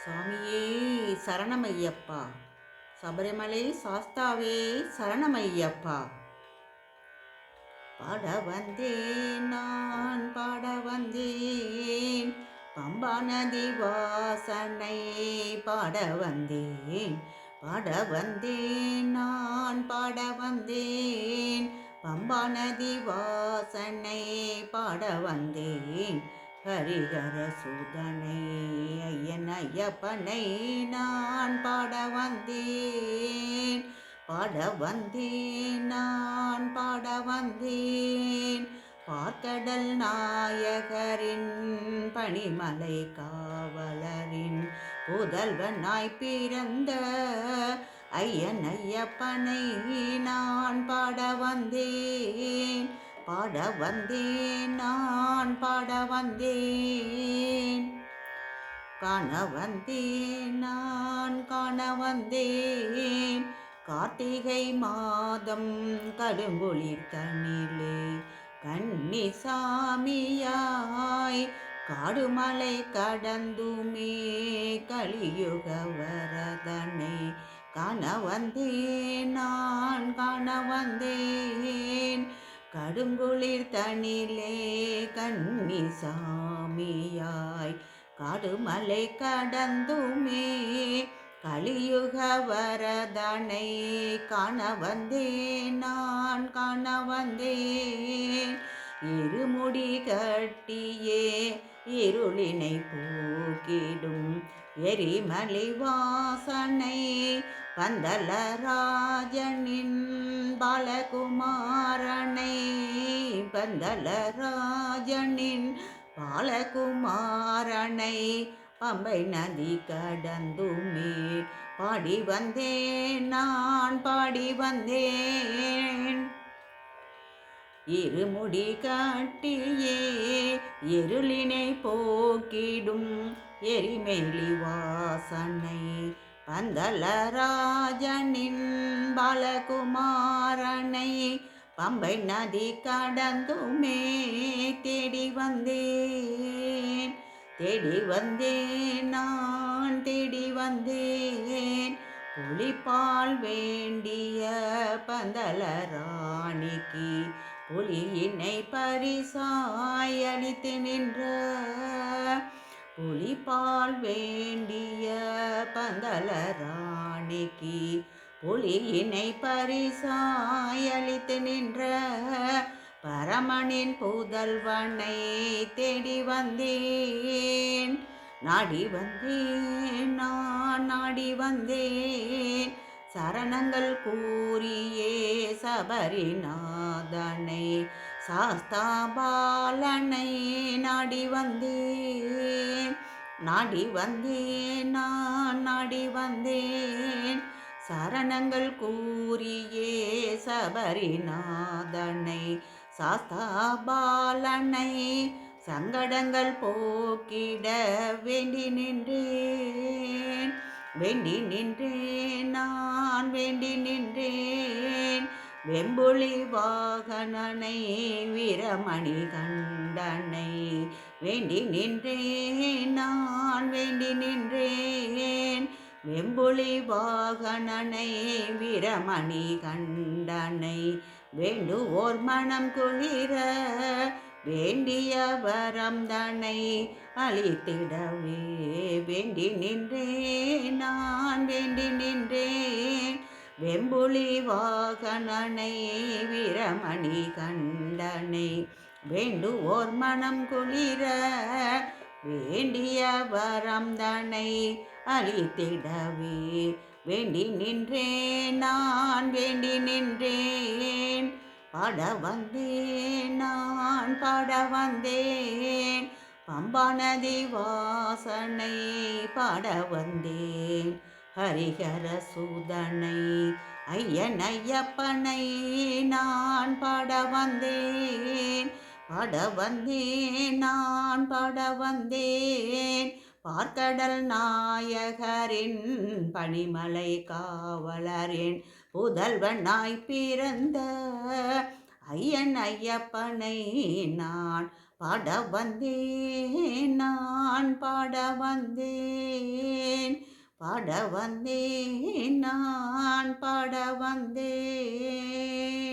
சாமியே சரணமையப்பா. சபரிமலை சாஸ்தாவே சரணமையப்பா. பாட வந்தேன் நான் பாட வந்தேன். பம்பா நதி வாசனை பாட வந்தேன். பாட வந்தேன் நான் பாட வந்தேன். பம்பா நதி வாசனை பாட வந்தேன். ஹரிஹர சுதனை ஐயனையப்பனை நான் பாட வந்தேன். பாட வந்தேன் நான் பாட வந்தேன். பார்க்கடல் நாயகரின் பனிமலை காவலரின் புதல்வனாய் பிறந்த ஐயன் ஐயப்பனை நான் பாட வந்தேன். பாட வந்தேன் நான் பாட வந்தேன். காண வந்தேன் நான் காண வந்தேன். கார்த்திகை மாதம் கடுங்குளிர் தண்ணிலே கன்னி சாமியாய் காடுமலை கடந்துமே கலியுக வரதனை காண வந்தேன் நான் காண வந்தேன். கடுங்குளிர் தனிலே கண்ணி சாமியாய் கடுமலை கடந்துமே கலியுக வரதனை காண வந்தேன் நான் காண வந்தேன் இருமுடி கட்டியே இருளினை போக்கிடும் எரிமலை வாசனை பந்தலராஜனின் பாலகுமாரனை பந்தலராஜனின் பாலகுமாரனை பம்பை நதி கடந்துமே. பாடி வந்தேன் நான் பாடி வந்தேன். இருமுடி காட்டியே இருளினை போக்கிடும் எரிமெலி வாசனை பந்தலராஜனின் பாலகுமாரனை பம்பை நதி கடந்துமே தேடி வந்தேன். தேடி வந்தேன் நான் தேடி வந்தேன். புலிப்பால் வேண்டிய பந்தல ராணிக்கு புலியினை பரிசாய் அளித்து நின்ற புலிபால் வேண்டிய பந்தலராணிக்கு புலியினை பரிசாயளித்து நின்ற பரமனின் புதல்வனை தேடி வந்தேன். நாடி வந்தேன் நான் நாடி வந்தேன். சரணங்கள் கூறியே சபரிநாதனை சாஸ்தாபாலனை நாடி வந்தேன். நாடி வந்தேன் நான் நாடி வந்தேன். சரணங்கள் கூறியே சபரிநாதனை சாஸ்தாபாலனை சங்கடங்கள் போக்கிட வேண்டி நின்றேன். வேண்டி நின்றேன் நான் வேண்டி நின்றேன். வெம்புலி வாகனனை வீரமணி கண்டனை வேண்டி நின்றேன் நான் வேண்டி நின்றேன். வெம்புலி வாகனனை வீரமணி கண்டனை வேண்டுவோர் மனம் குளிர வேண்டிய வரம் தனை அளித்திடவே வேண்டி நின்றேன் நான் வேண்டி நின்றேன். வெம்புலி வாகனனை வீரமணி கண்டனை. வேண்டுவோர் மனம் குளிர வேண்டிய வரம் தனை அழித்திடவே. வேண்டி நின்றேன் நான் வேண்டி நின்றேன். பாட வந்தேன் நான் பாட வந்தேன். பம்பானதி வாசனை பாட வந்தேன். ஹரிஹர சூதனை ஐயன் ஐயப்பனை நான் பாட வந்தேன். பாட வந்தேன் நான் பாட வந்தேன். பார்க்கடல் நாயகரின் பனிமலை காவலரின் புதல்வனாய் பிறந்த ஐயன் ஐயப்பனை நான் பாட வந்தேன் நான் பாட வந்தேன். பாட வந்தேன் நான் பாட வந்தேன்